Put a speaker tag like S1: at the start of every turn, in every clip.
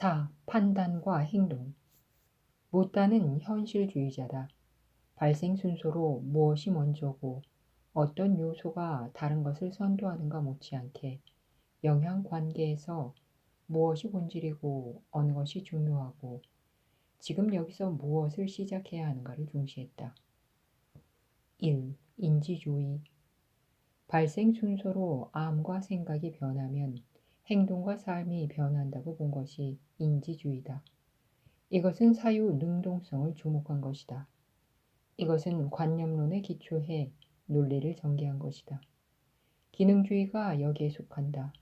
S1: 4. 판단과 행동 못다는 현실주의자다. 발생 순서로 무엇이 먼저고 어떤 요소가 다른 것을 선도하는가 못지않게 영향 관계에서 무엇이 본질이고 어느 것이 중요하고 지금 여기서 무엇을 시작해야 하는가를 중시했다. 1. 인지주의 발생 순서로 암과 생각이 변하면 행동과 삶이 변한다고 본 것이 인지주의다. 이것은 사유 능동성을 주목한 것이다. 이것은 관념론에 기초해 논리를 전개한 것이다. 기능주의가 여기에 속한다.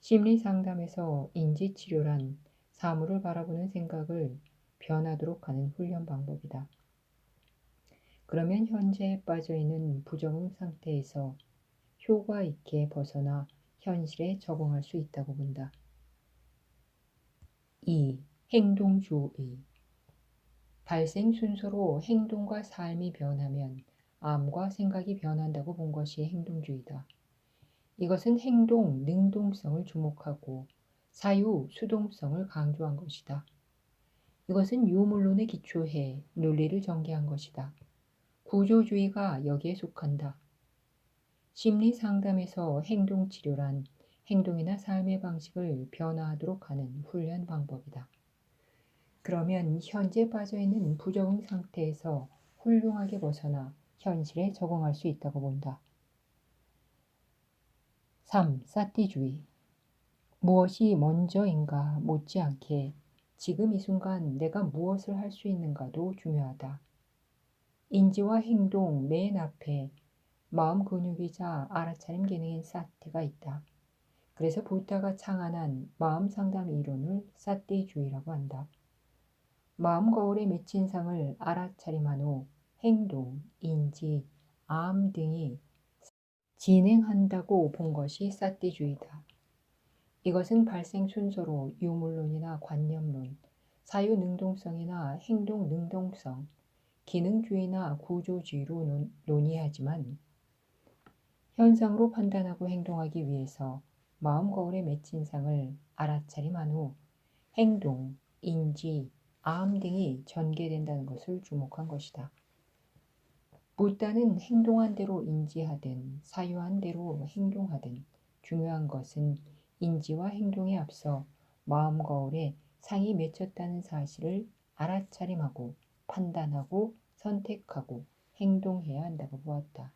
S1: 심리 상담에서 인지 치료란 사물을 바라보는 생각을 변하도록 하는 훈련 방법이다. 그러면 현재에 빠져 있는 부정응 상태에서 효과 있게 벗어나 현실에 적응할 수 있다고 본다. 2. 행동주의 발생 순서로 행동과 삶이 변하면 암과 생각이 변한다고 본 것이 행동주의다. 이것은 행동, 능동성을 주목하고 사유, 수동성을 강조한 것이다. 이것은 유물론에 기초해 논리를 전개한 것이다. 구조주의가 여기에 속한다. 심리 상담에서 행동 치료란 행동이나 삶의 방식을 변화하도록 하는 훈련 방법이다. 그러면 현재 빠져 있는 부적응 상태에서 훌륭하게 벗어나 현실에 적응할 수 있다고 본다. 3. 사티주의 무엇이 먼저인가 못지않게 지금 이 순간 내가 무엇을 할 수 있는가도 중요하다. 인지와 행동 맨 앞에 마음 근육이자 알아차림 기능인 사티가 있다. 그래서 부다가 창안한 마음 상담 이론을 사티주의라고 한다. 마음 거울에 맺힌 상을 알아차림한 후 행동, 인지, 암 등이 진행한다고 본 것이 사티주의다. 이것은 발생 순서로 유물론이나 관념론, 사유 능동성이나 행동 능동성, 기능주의나 구조주의로 논의하지만 현상으로 판단하고 행동하기 위해서 마음 거울에 맺힌 상을 알아차림한 후 행동, 인지, 암 등이 전개된다는 것을 주목한 것이다. 부다는 행동한 대로 인지하든 사유한 대로 행동하든 중요한 것은 인지와 행동에 앞서 마음 거울에 상이 맺혔다는 사실을 알아차림하고 판단하고 선택하고 행동해야 한다고 보았다.